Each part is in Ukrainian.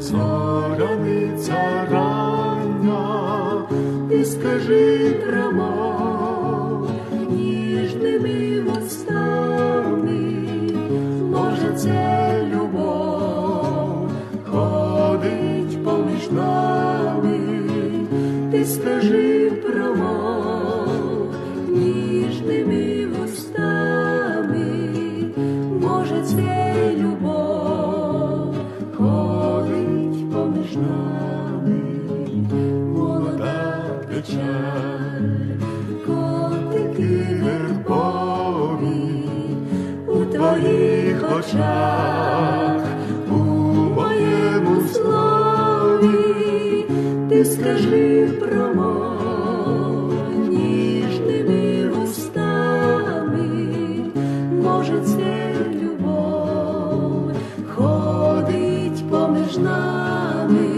цараниця рання, ти скажи скажи промов ніжними вустами, може, це любов ходить поміж нами, молода печаль, котики вербові у твоїх очах, скажи промов ніжними вустами, може, це любов ходить поміж нами,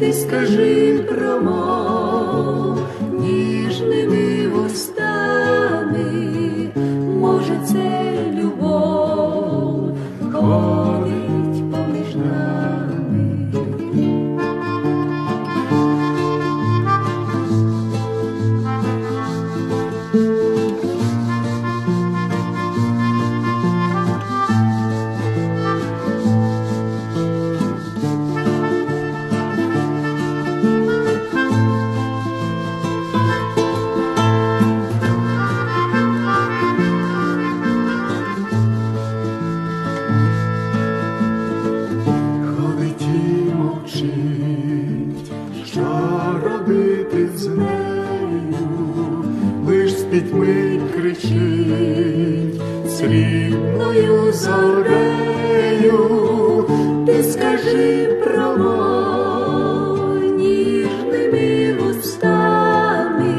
ти скажи промов ніжними вустами, може, це любов ходить лиш кричить срібною зорею, Ти скажи промов ніжними вустами,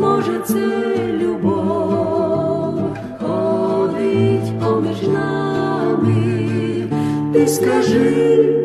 може, це любов ходить поміж нами, ти скажи